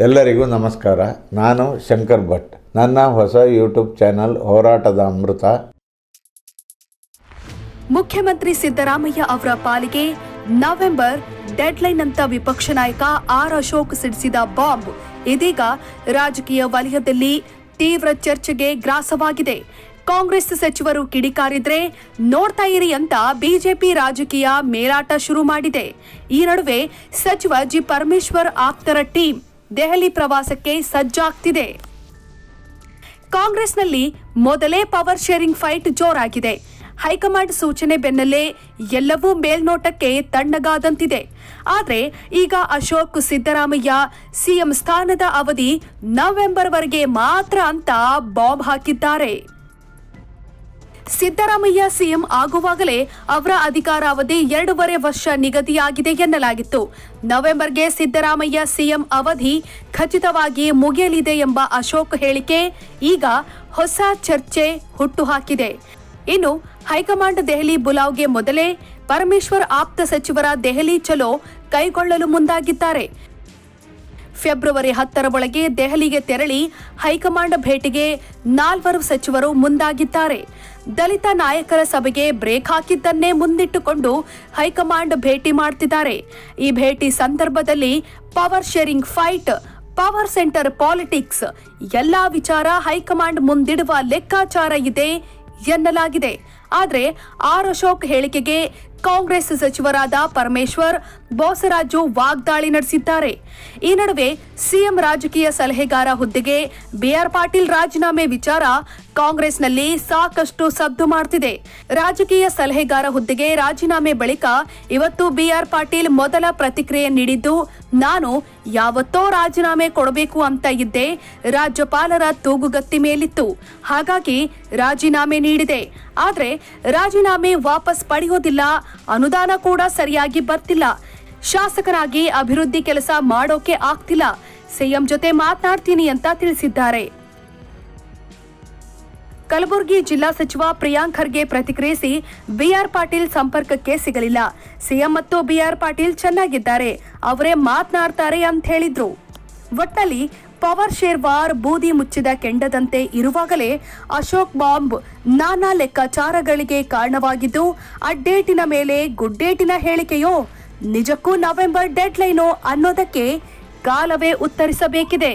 ಎಲ್ಲರಿಗೂ ನಮಸ್ಕಾರ. ನಾನು ಶಂಕರ್ ಭಟ್. ನನ್ನ ಹೊಸ ಯೂಟ್ಯೂಬ್ ಚಾನಲ್ ಹೋರಾಟದ ಅಮೃತ. ಮುಖ್ಯಮಂತ್ರಿ ಸಿದ್ದರಾಮಯ್ಯ ಅವರ ಪಾಲಿಗೆ ನವೆಂಬರ್ ಡೆಡ್ಲೈನ್ ಅಂತ ವಿಪಕ್ಷ ನಾಯಕ ಆರ್ ಅಶೋಕ್ ಸಿಡಿಸಿದ ಬಾಂಬ್. ಇದೀಗ ರಾಜಕೀಯ ವಲಯದಲ್ಲಿ ತೀವ್ರ ಚರ್ಚೆಗೆ ಗ್ರಾಸವಾಗಿದೆ. ಕಾಂಗ್ರೆಸ್ ಸಚಿವರು ಕಿಡಿಕಾರಿದ್ರೆ ನೋಡ್ತಾ ಇರಿ ಅಂತ ಬಿಜೆಪಿ ರಾಜಕೀಯ ಮೇಲಾಟ ಶುರು ಮಾಡಿದೆ. ಈ ನಡುವೆ ಸಚಿವ ಜಿ ಪರಮೇಶ್ವರ್ ಆಪ್ತರ ಟೀಮ್ ದೆಹಲಿ ಪ್ರವಾಸಕ್ಕೆ ಸಜ್ಜಾಗ್ತಿದೆ. ಕಾಂಗ್ರೆಸ್ನಲ್ಲಿ ಮೊದಲೇ ಪವರ್ ಶೇರಿಂಗ್ ಫೈಟ್ ಜೋರಾಗಿದೆ. ಹೈಕಮಾಂಡ್ ಸೂಚನೆ ಬೆನ್ನಲ್ಲೇ ಎಲ್ಲವೂ ಮೇಲ್ನೋಟಕ್ಕೆ ತಣ್ಣಗಾದಂತಿದೆ. ಆದರೆ ಈಗ ಅಶೋಕ್ ಸಿದ್ದರಾಮಯ್ಯ ಸಿಎಂ ಸ್ಥಾನದ ಅವಧಿ ನವೆಂಬರ್ವರೆಗೆ ಮಾತ್ರ ಅಂತ ಬಾಂಬ್ ಹಾಕಿದ್ದಾರೆ. ಸಿದ್ದರಾಮಯ್ಯ ಸಿಎಂ ಆಗುವಾಗಲೇ ಅವರ ಅಧಿಕಾರಾವಧಿ ಎರಡೂವರೆ ವರ್ಷ ನಿಗದಿಯಾಗಿದೆ ಎನ್ನಲಾಗಿತ್ತು. ನವೆಂಬರ್ಗೆ ಸಿದ್ದರಾಮಯ್ಯ ಸಿಎಂ ಅವಧಿ ಖಚಿತವಾಗಿ ಮುಗಿಯಲಿದೆ ಎಂಬ ಅಶೋಕ್ ಹೇಳಿಕೆ ಈಗ ಹೊಸ ಚರ್ಚೆ ಹುಟ್ಟುಹಾಕಿದೆ. ಇನ್ನು ಹೈಕಮಾಂಡ್ ದೆಹಲಿ ಬುಲಾವ್ಗೆ ಮೊದಲೇ ಪರಮೇಶ್ವರ್ ಆಪ್ತ ಸಚಿವರ ದೆಹಲಿ ಚಲೋ ಕೈಗೊಳ್ಳಲು ಮುಂದಾಗಿದ್ದಾರೆ. ಫೆಬ್ರವರಿ ಹತ್ತರ ಒಳಗೆ ದೆಹಲಿಗೆ ತೆರಳಿ ಹೈಕಮಾಂಡ್ ಭೇಟಿಗೆ ನಾಲ್ವರು ಸಚಿವರು ಮುಂದಾಗಿದ್ದಾರೆ. ದಲಿತ ನಾಯಕರ ಸಭೆಗೆ ಬ್ರೇಕ್ ಹಾಕಿದ್ದನ್ನೇ ಮುಂದಿಟ್ಟುಕೊಂಡು ಹೈಕಮಾಂಡ್ ಭೇಟಿ ಮಾಡ್ತಿದ್ದಾರೆ. ಈ ಭೇಟಿ ಸಂದರ್ಭದಲ್ಲಿ power sharing fight, power center politics, ಎಲ್ಲಾ ವಿಚಾರ ಹೈಕಮಾಂಡ್ ಮುಂದಿಡುವ ಲೆಕ್ಕಾಚಾರ ಇದೆ ಎನ್ನಲಾಗಿದೆ. ಆದರೆ ಆರ್ ಅಶೋಕ್ ಹೇಳಿಕೆಗೆ ಕಾಂಗ್ರೆಸ್ ಸಚಿವರಾದ ಪರಮೇಶ್ವರ್ ಬೋಸರಾಜು ವಾಗ್ದಾಳಿ ನಡೆಸಿದ್ದಾರೆ. ಈ ನಡುವೆ ಸಿಎಂ ರಾಜಕೀಯ ಸಲಹೆಗಾರ ಹುದ್ದೆಗೆ ಬಿಆರ್ ಪಾಟೀಲ್ ರಾಜೀನಾಮೆ ವಿಚಾರ ಕಾಂಗ್ರೆಸ್ನಲ್ಲಿ ಸಾಕಷ್ಟು ಸದ್ದು ಮಾಡ್ತಿದೆ. ರಾಜಕೀಯ ಸಲಹೆಗಾರ ಹುದ್ದೆಗೆ ರಾಜೀನಾಮೆ ಬಳಿಕ ಇವತ್ತು ಬಿಆರ್ ಪಾಟೀಲ್ ಮೊದಲ ಪ್ರತಿಕ್ರಿಯೆ ನೀಡಿದ್ದು, ನಾನು ಯಾವತ್ತೋ ರಾಜೀನಾಮೆ ಕೊಡಬೇಕು ಅಂತ ಇದ್ದೆ ರಾಜ್ಯಪಾಲರ ತೂಗುಗತ್ತಿ ಮೇಲಿತ್ತು. ಹಾಗಾಗಿ ರಾಜೀನಾಮೆ ನೀಡಿದೆ. ಆದರೆ ರಾಜೀನಾಮೆ ವಾಪಸ್ ಪಡೆಯೋದಿಲ್ಲ, ಅನುದಾನ ಕೂಡ ಸರಿಯಾಗಿ ಬರ್ತಿಲ್ಲ. ಶಾಸಕರಾಗಿ ಅಭಿವೃದ್ಧಿ ಕೆಲಸ ಮಾಡೋಕೆ ಆಗ್ತಿಲ್ಲ. ಸಿಎಂ ಜೊತೆ ಮಾತನಾಡ್ತೀನಿ ಅಂತ ತಿಳಿಸಿದ್ದಾರೆ. ಕಲಬುರಗಿ ಜಿಲ್ಲಾ ಸಚಿವ ಪ್ರಿಯಾಂಕ್ ಖರ್ಗೆ ಪ್ರತಿಕ್ರಿಯಿಸಿ ಬಿಆರ್ ಪಾಟೀಲ್ ಸಂಪರ್ಕಕ್ಕೆ ಸಿಗಲಿಲ್ಲ. ಸಿಎಂ ಮತ್ತು ಬಿಆರ್ ಪಾಟೀಲ್ ಚೆನ್ನಾಗಿದ್ದಾರೆ. ಅವರೇ ಮಾತನಾಡ್ತಾರೆ ಅಂತ ಹೇಳಿದ್ರು. ಒಟ್ಟಲ್ಲಿ ಪವರ್ ಶೇರ್ ವಾರ್ ಬೂದಿ ಮುಚ್ಚಿದ ಕೆಂಡದಂತೆ ಇರುವಾಗಲೇ ಅಶೋಕ್ ಬಾಂಬ್ ನಾನಾ ಲೆಕ್ಕಾಚಾರಗಳಿಗೆ ಕಾರಣವಾಗಿದ್ದು, ಅಡ್ಡೇಟಿನ ಮೇಲೆ ಗುಡ್ಡೇಟಿನ ಹೇಳಿಕೆಯೋ, ನಿಜಕ್ಕೂ ನವೆಂಬರ್ ಡೆಡ್ಲೈನೋ ಅನ್ನೋದಕ್ಕೆ ಕಾಲವೇ ಉತ್ತರಿಸಬೇಕಿದೆ.